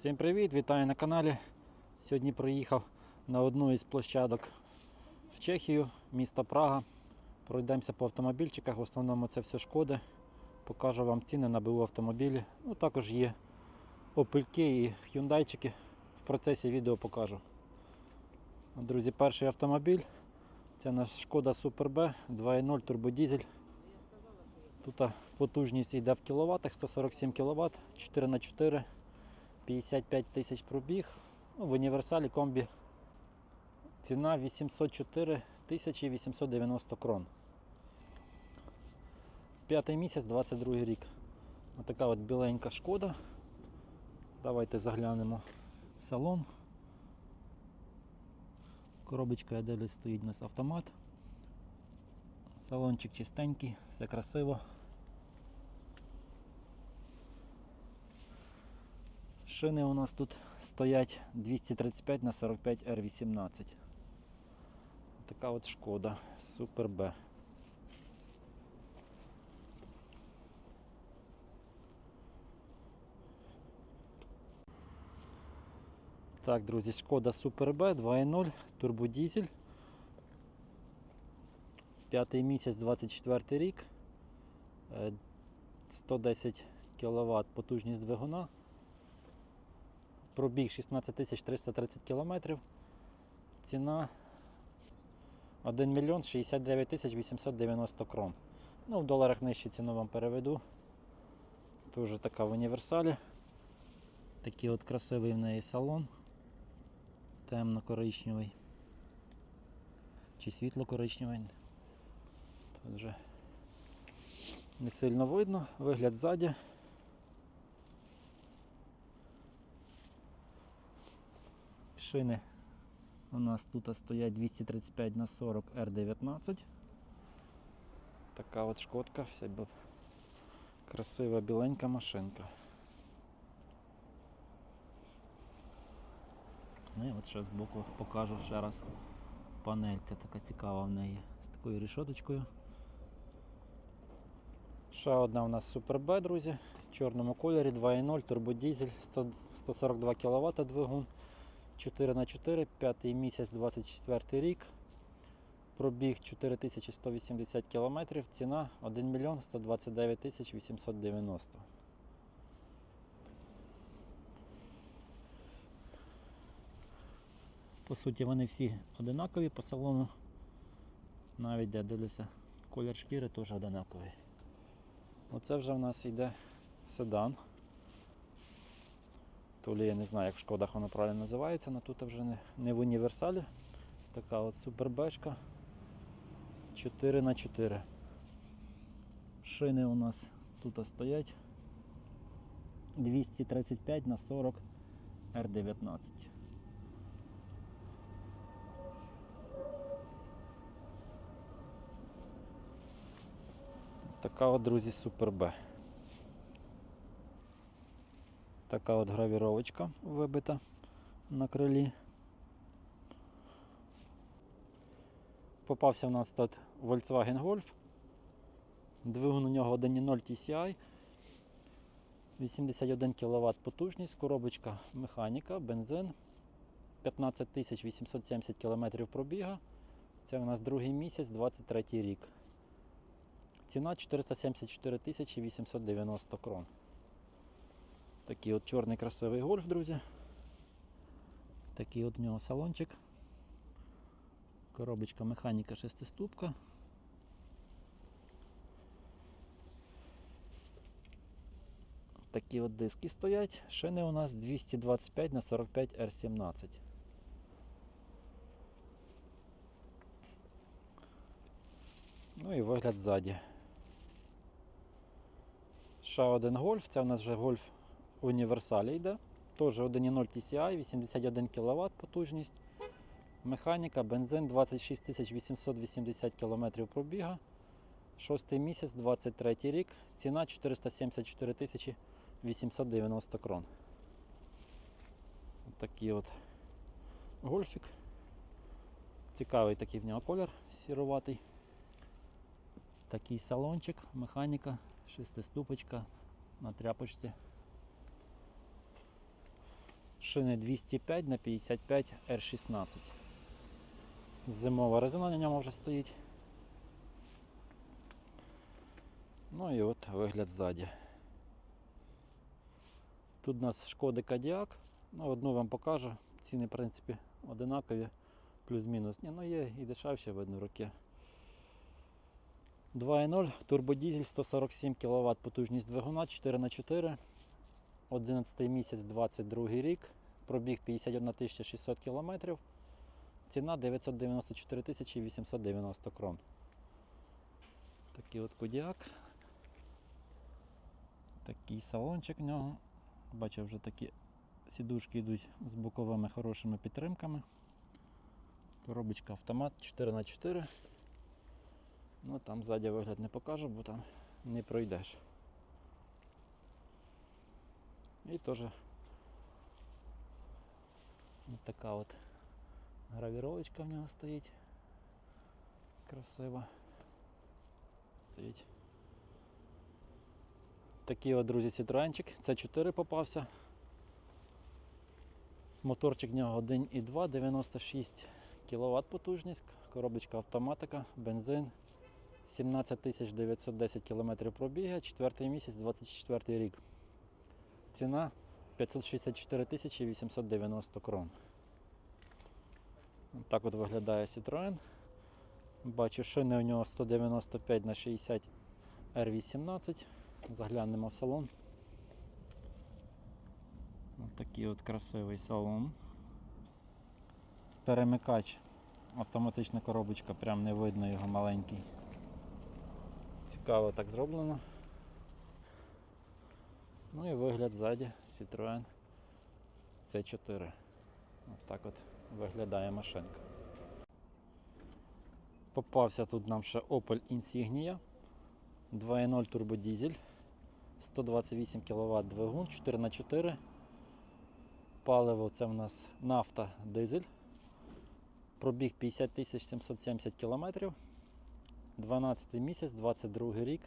Всім привіт, вітаю на каналі. Сьогодні приїхав на одну із площадок в Чехію, місто Прага. Пройдемося по автомобільчиках, в основному це все шкоди. Покажу вам ціни на БУ автомобілі. Ну, також є опельки і хюндайчики. В процесі відео покажу. Друзі, перший автомобіль. Це наш Шкода Super B 2.0 турбодізель. Тут потужність йде в кіловатах, 147 кВт, 4х4, 55 тисяч пробіг. Ну, в універсалі комбі ціна 804 тисячі 890 крон. П'ятий місяць, 22 рік. Отака от біленька шкода. Давайте заглянемо в салон. Коробочка я дивлюсь, стоїть у нас автомат. Салончик чистенький, все красиво. Шини у нас тут стоять 235 на 45 R18. Така от шкода Супер Б. Так, друзі, шкода Супер Б 2.0, турбодізель. П'ятий місяць 24 рік. Е, 110 кВт потужність двигуна. Пробіг 16 330 км. Ціна 1 мільйон 69 тисяч 890 крон. Ну, в доларах нижче ціну вам переведу. Тоже така в універсалі. Такий от красивий в неї салон. Темно-коричневий. Чи світло-коричневий. Тут вже не сильно видно. Вигляд ззаді. Шини у нас тут стоять 235 на 40 R19. Така от шкодка, вся красива біленька машинка. Ну і от ще збоку покажу ще раз. Панелька така цікава в неї з такою рішоточкою. Ще одна у нас Super B, друзі, в чорному кольорі 2.0, турбодізель, 142 кВт двигун, 4х4, п'ятий місяць 24 рік. Пробіг 4180 км, ціна 1 мільйон 129 тисяч 890. По суті, вони всі одинакові по салону. Навіть де дивлюся, колір шкіри теж одинаковий. Оце вже в нас йде седан. То лі я не знаю, як в шкодах воно правильно називається, але тут вже не, не в універсалі. Така от супербешка 4х4. Шини у нас тут стоять 235 на 40 R19. Така от, друзі, Супер Б. Така от гравіровочка вибита на крилі. Попався в нас тут Volkswagen Golf. Двигун у нього 1.0 TCI. 81 кВт потужність, коробочка механіка, бензин. 15 870 км пробіга. Це у нас другий місяць, 23 рік. Ціна 474 890 крон. Такий от чорний красивий гольф, друзі. Такий от в нього салончик. Коробочка механіка шестиступка. Такі от диски стоять. Шини у нас 225 на 45 R17. Ну і вигляд ззаді. Ще один гольф, це у нас вже гольф універсалі йде. Теж 1.0 TCI, 81 кВт потужність. Механіка, бензин 26 880 км пробіга. Шостий місяць, 23 рік. Ціна 474 тисячі 890 крон. Такий от гольфік. Цікавий такий в нього колір сіруватий. Такий салончик, механіка, шестиступочка на тряпочці. Шини 205 на 55 R16. Зимова резина на ньому вже стоїть. Ну і от вигляд ззаді. Тут у нас шкоди Кадіак. Ну, одну вам покажу. Ціни, в принципі, одинакові, плюс-мінус. Ні, ну є і дешевше, видно, роки. 2.0, турбодізель 147 кВт потужність двигуна 4х4. 11 місяць 22 рік. Пробіг 51 600 км. Ціна 994 890 крон. Такий от кодіак. Такий салончик в нього. Бачу, вже такі сідушки йдуть з боковими хорошими підтримками. Коробочка автомат 4х4. Ну там ззаді вигляд не покажу, бо там не пройдеш. І теж така от гравіровочка в нього стоїть. Красива. Стоїть. Такий от, друзі, Citroenчик. Це 4 попався. Моторчик в нього 1,2, 96 кВт потужність, коробочка автоматика, бензин. 17 910 км пробіга, 4 місяць, 24 рік. Ціна 564 890 крон. Так от виглядає Citroen. Бачу, шини у нього 195 на 60 R18. Заглянемо в салон. Ось такий от красивий салон. Перемикач. Автоматична коробочка, прям не видно його маленький. Цікаво так зроблено. Ну і вигляд ззаді Citroen C4. Ось так от виглядає машинка. Попався тут нам ще Opel Insignia 2.0 турбодізель, 128 кВт двигун, 4х4. Паливо це в нас нафта дизель. Пробіг 50 770 км. 12 місяць, 22 рік.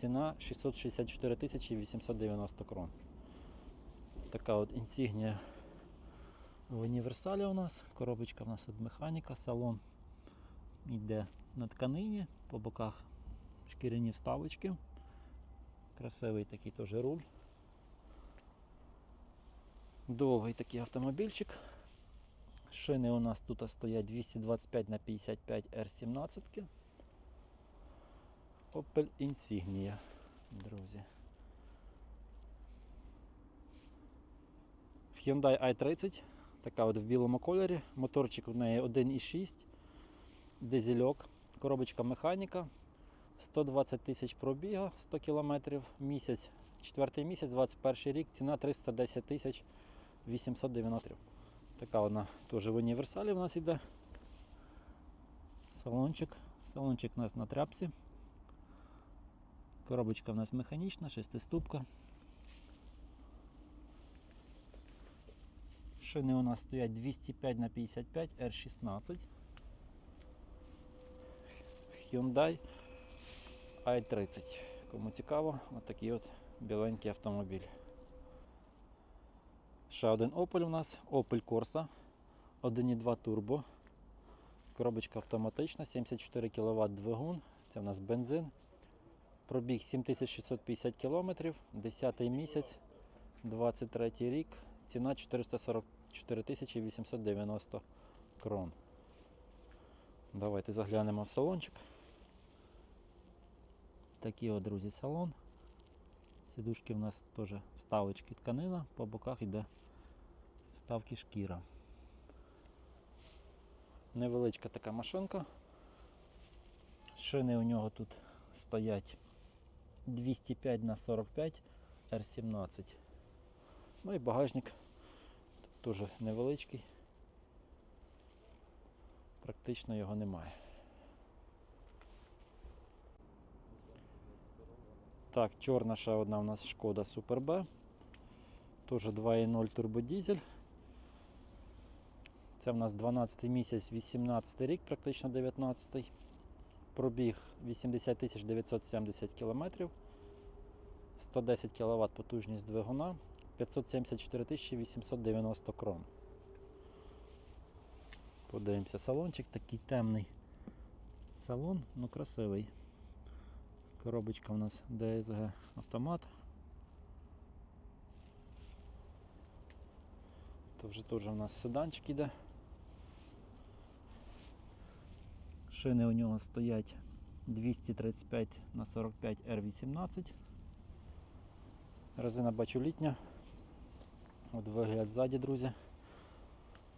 Ціна 664 890 крон. Така от інсігнія в універсалі у нас. Коробочка у нас від механіка, салон йде на тканині, по боках шкіряні вставочки. Красивий такий теж руль. Довгий такий автомобільчик. Шини у нас тут стоять 225 на 55 R17. Opel Insignia, друзі. Hyundai i30, така от в білому кольорі. Моторчик в неї 1,6, дизельок, коробочка механіка, 120 тисяч пробіга, 100 кілометрів місяць, четвертий місяць, 21 рік, ціна 310 тисяч 890. Така вона теж в універсалі в нас йде. Салончик. Салончик у нас на тряпці. Коробочка в нас механічна, шестиступка. Шини у нас стоять 205 на 55 R16. Hyundai i30. Кому цікаво, отакий от біленький автомобіль. Ще один Opel у нас, Opel Corsa 1.2 турбо. Коробочка автоматична, 74 кВт двигун. Це у нас бензин. Пробіг 7650 км, 10 місяць, 23 рік, ціна 444 890 крон. Давайте заглянемо в салончик. Такий от, друзі, салон. Сідушки в нас теж вставочки тканина, по боках йде вставки шкіра. Невеличка така машинка. Шини у нього тут стоять 205 на 45 R17. Ну і багажник теж невеличкий. Практично його немає. Так, чорна ще одна у нас шкода Super B. Теж 2.0 турбодізель. Це в нас 12 місяць, 18 рік, практично 19. Пробіг 80 970 км. 110 кВт потужність двигуна. 574 890 крон. Подивимося, салончик такий темний. Салон, ну красивий. Коробочка у нас DSG автомат. То вже теж у нас седанчик іде. Шини у нього стоять 235 на 45 R18. Резина бачу літня. От вигляд ззаді, друзі.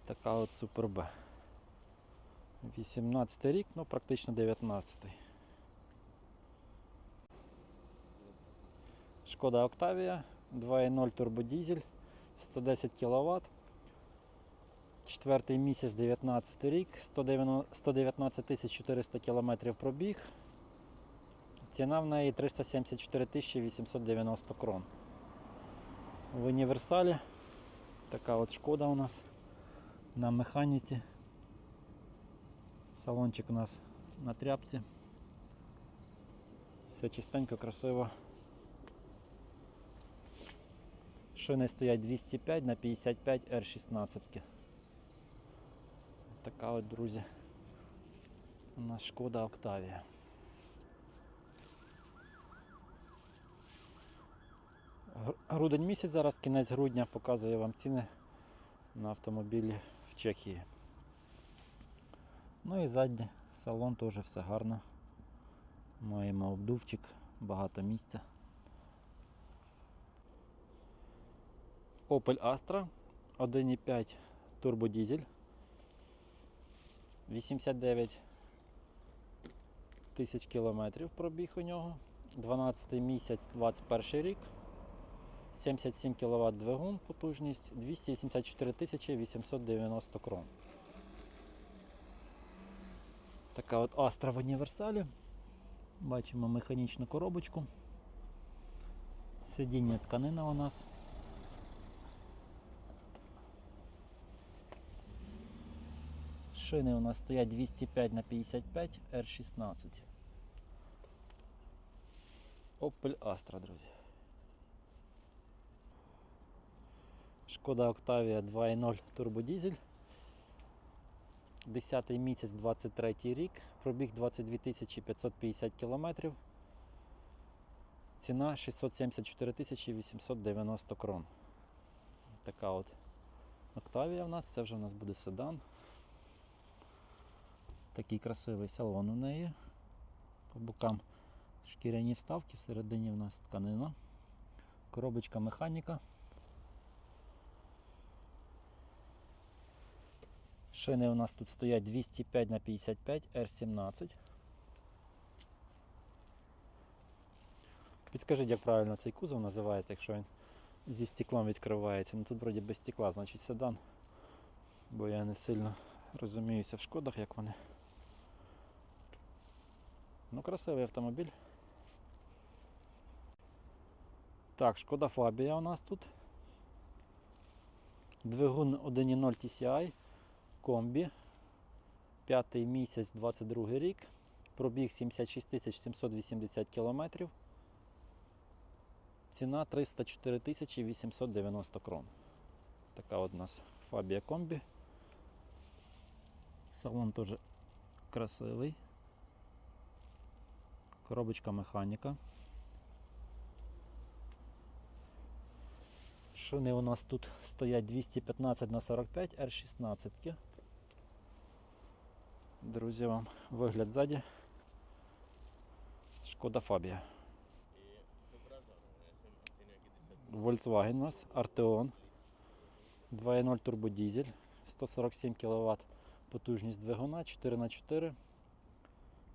Така от Супер Б. 18 рік, ну практично 19. Шкода Октавія, 2.0 турбодізель, 110 кВт. Четвертий місяць 19 рік, 190 119 400 км пробіг. Ціна в неї 374 890 крон. В універсалі така от шкода у нас на механіці. Салончик у нас на тряпці. Все чистенько, красиво. Шини стоять 205 на 55 R16. Така от, друзі, у нас шкода Октавія. Грудень місяць зараз, кінець грудня, показує вам ціни на автомобілі в Чехії. Ну і задній салон теж все гарно. Маємо обдувчик, багато місця. Opel Astra 1,5 турбодізель. 89 тисяч кілометрів пробіг у нього. 12 місяць 21 рік. 77 кВт двигун, потужність 284 тисячі 890 крон. Така от Астра в універсалі. Бачимо механічну коробочку. Сидіння тканина у нас. Шини у нас стоять 205 на 55 R16. Opel Astra, друзі. Шкода Octavia 2.0 турбодізель. 10 місяць 23 рік, пробіг 22 550 кілометрів. Ціна 674 890 крон. Така от Octavia в нас, це вже у нас буде седан. Такий красивий салон у неї. По бокам шкіряні вставки, всередині в нас тканина. Коробочка механіка. Шини у нас тут стоять 205 на 55 R17. Підскажіть, як правильно цей кузов називається, якщо він зі стеклом відкривається. Ну тут вроді без стекла, значить седан. Бо я не сильно розуміюся в шкодах, як вони. Ну, красивий автомобіль. Так, шкода Фабія у нас тут. Двигун 1.0 TCI, комбі. П'ятий місяць 22 рік. Пробіг 76 780 кілометрів. Ціна 304 890 крон. Така от у нас Фабія комбі. Салон теж красивий. Коробочка механіка. Шини у нас тут стоять 215 на 45 R16. Друзі, вам вигляд ззаді. Шкода Фабія. Volkswagen у нас, Arteon. 2.0 турбодізель, 147 кВт потужність двигуна, 4х4.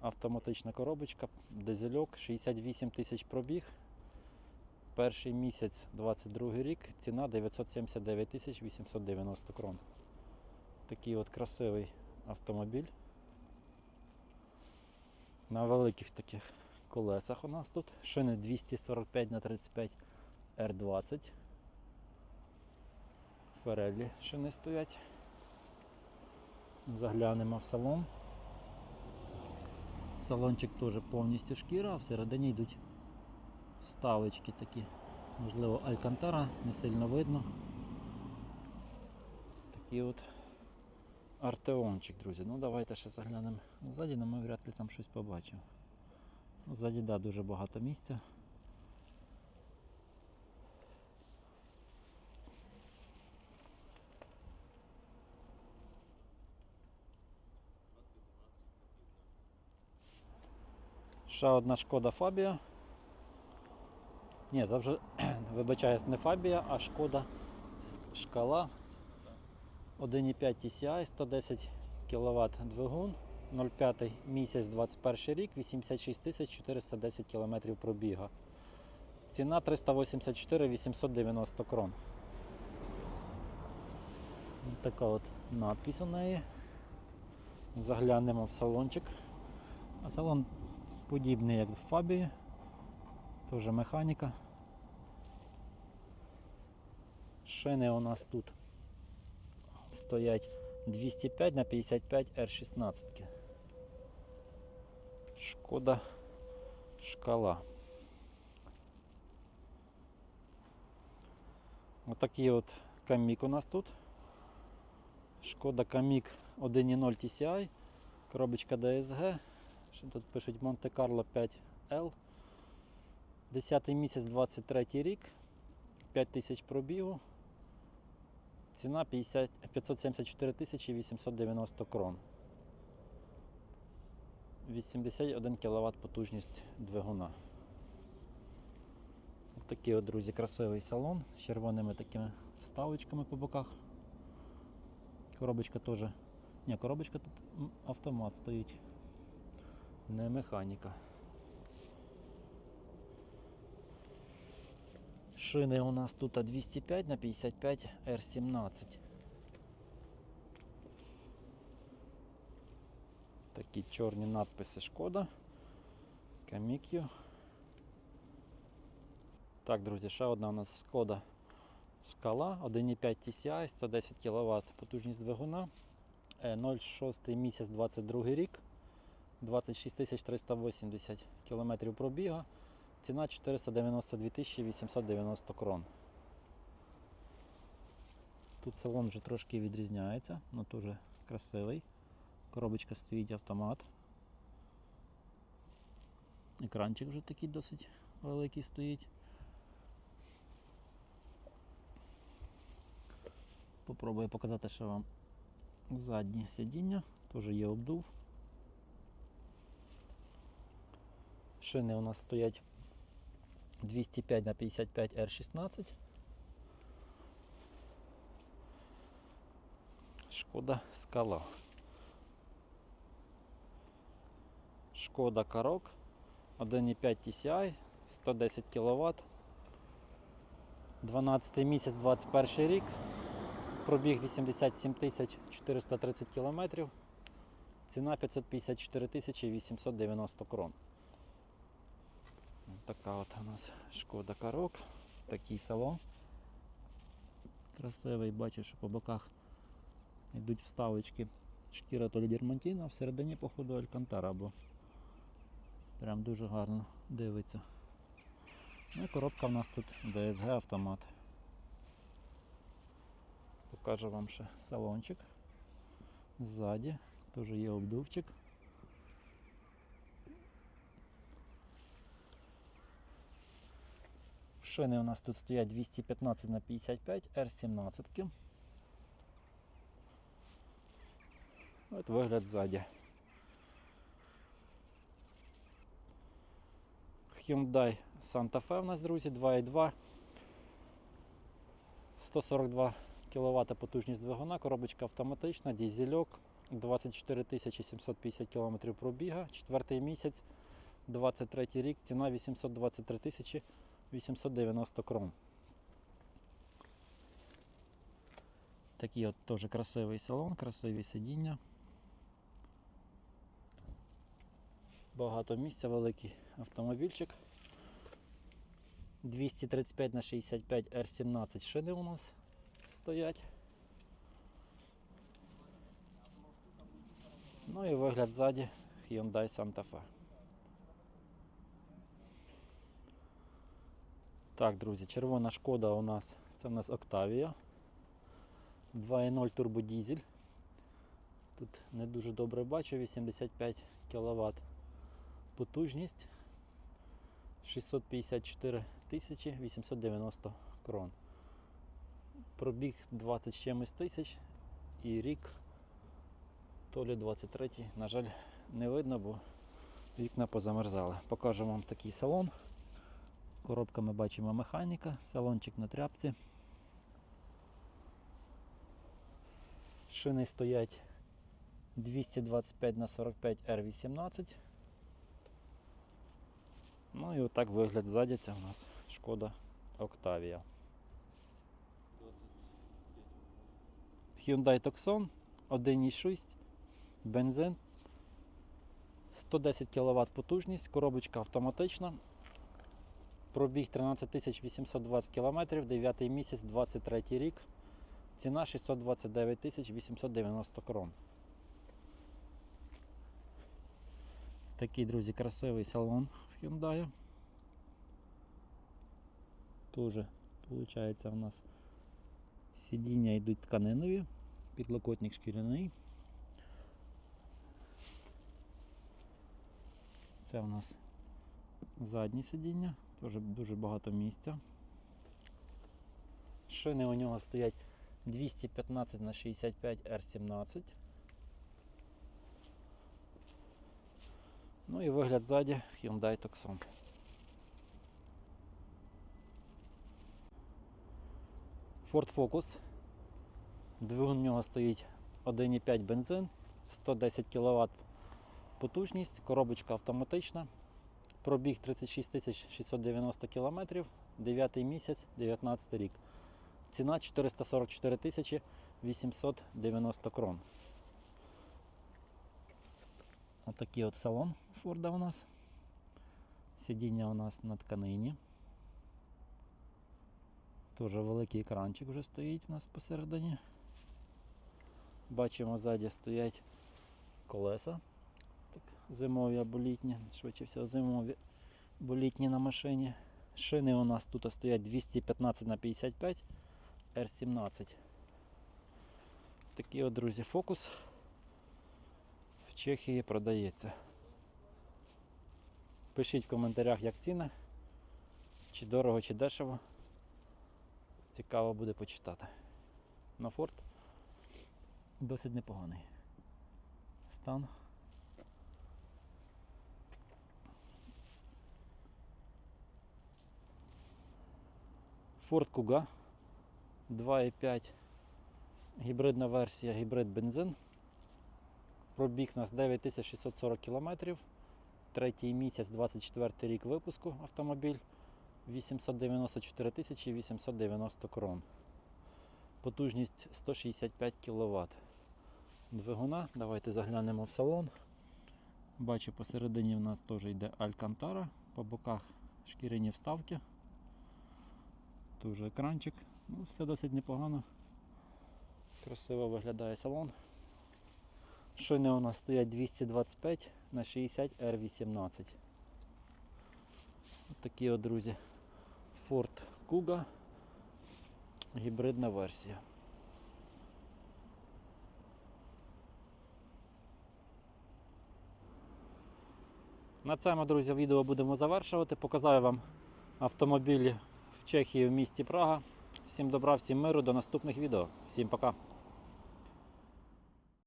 Автоматична коробочка, дизельок, 68 тисяч пробіг. Перший місяць 22 рік, ціна 979 тисяч 890 крон. Такий от красивий автомобіль. На великих таких колесах у нас тут. Шини 245 на 35 R20. Ферелі шини стоять. Заглянемо в салон. Салончик теж повністю шкіра, всередині йдуть вставочки такі Можливо, Алькантара, не сильно видно. Такий от артеончик, друзі. Ну давайте ще заглянемо ззаді, але ми вряд ли там щось побачимо. Ну, ззаді, да, дуже багато місця. Ще одна шкода Фабія. Ні, це вже вибачаюсь, не Фабія, а шкода шкала 1,5 TCI, 110 кВт двигун, 0,5 місяць 21 рік, 86 410 км пробіга. Ціна 384 890 крон. Така от надпись у неї. Заглянемо в салончик. А салон подібний, як в Фабії. Теж механіка. Шини у нас тут стоять 205 на 55 R16. Шкода шкала. Отакий от камік у нас тут. Шкода Камік 1.0 TCI, коробочка DSG. Що тут пишуть Монте-Карло 5L. 10 місяць 23 рік, 5 тисяч пробігу. Ціна 50, 574 тисячі 890 крон. 81 кВт потужність двигуна. Ось такий от, друзі, красивий салон з червоними такими вставочками по боках. Коробочка теж. Ні, коробочка тут автомат стоїть. Не механіка. Шини у нас тут 205 на 55 R17. Такі чорні надписи шкода. Камік'ю. Так, друзі, ще одна у нас шкода скала 1,5 TCI, 110 кВт потужність двигуна. Е, 0,6 місяць 22 рік. 26 380 км пробіга. Ціна 492 890 крон. Тут салон вже трошки відрізняється, але теж красивий. Коробочка стоїть автомат. Екранчик вже такий досить великий стоїть. Попробую показати ще вам заднє сидіння, теж є обдув. Шини у нас стоять 205 на 55 R16. Шкода скала. Шкода Карок 1,5 TCI, 110 кВт. 12 місяць 21 рік. Пробіг 87 тисяч 430 км. Ціна 554 тисячі 890 крон. Така от у нас шкода карок, такий салон. Красивий, бачу, що по боках йдуть вставочки шкіра то а всередині, походу, алькантара, бо прям дуже гарно дивиться. Ну і коробка в нас тут DSG автомат. Покажу вам ще салончик. Ззаді теж є обдувчик. Шини у нас тут стоять 215 на 55 R17. От вигляд ззаді. Hyundai Santa Fe у нас, друзі, 2.2. 142 кВт потужність двигуна, коробочка автоматична, дізельок, 24 750 км пробіга, четвертий місяць, 23 рік, ціна 823 тисячі 890 крон. Такий от теж красивий салон, красиві сидіння. Багато місця, великий автомобільчик. 235 на 65 R17 шини у нас стоять. Ну і вигляд ззаді Hyundai Santa Fe. Так, друзі, червона шкода у нас це у нас Octavia. 2.0 турбодізель. Тут не дуже добре бачу, 85 кВт. Потужність 654 тисячі 890 крон. Пробіг 20 чимось тисяч і рік то лі 23, на жаль, не видно, бо вікна позамерзали. Покажу вам такий салон. Коробка ми бачимо механіка, салончик на тряпці. Шини стоять 225 на 45 R18. Ну і отак вигляд ззаді це у нас шкода Octavia. Hyundai Tucson 1.6, бензин, 110 кВт потужність, коробочка автоматична. Пробіг 13 820 км, 9 місяць, 23 рік. Ціна 629 890 крон. Такий, друзі, красивий салон Hyundai. Тоже, виходить, у нас сидіння йдуть тканинові, підлокотник шкіряний. Це у нас заднє сидіння, теж дуже багато місця. Шини у нього стоять 215 на 65 R17. Ну і вигляд ззаді Hyundai Tucson. Ford Focus. Двигун у нього стоїть 1,5 бензин, 110 кВт потужність, коробочка автоматична. Пробіг 36 690 км, 9 місяць, 19 рік. Ціна 444 тисячі 890 крон. Отакий от салон Форда у нас. Сидіння у нас на тканині. Дуже великий екранчик вже стоїть у нас посередині. Бачимо, ззаді стоять колеса. Зимові або літні, швидше всього зимові або літні на машині. Шини у нас тут стоять 215 на 55 R17. Такий от, друзі, фокус в Чехії продається. Пишіть в коментарях, як ціни, чи дорого, чи дешево. Цікаво буде почитати. На форт досить непоганий стан. Ford Kuga 2,5 гібридна версія, гібрид бензин. Пробіг у нас 9640 км. Третій місяць, 24 рік випуску автомобіль. 894 тисячі 890 крон. Потужність 165 кВт. Двигуна. Давайте заглянемо в салон. Бачу, посередині в нас теж йде Алькантара, по боках шкіряні вставки. Тут вже екранчик. Ну, все досить непогано. Красиво виглядає салон. Шини у нас стоять 225 на 60 R18. Ось такі от, друзі. Ford Kuga. Гібридна версія. На цьому, друзі, відео будемо завершувати. Показав я вам автомобілі в Чехії в місті Прага. Всім добра, всім миру, до наступних відео. Всім пока.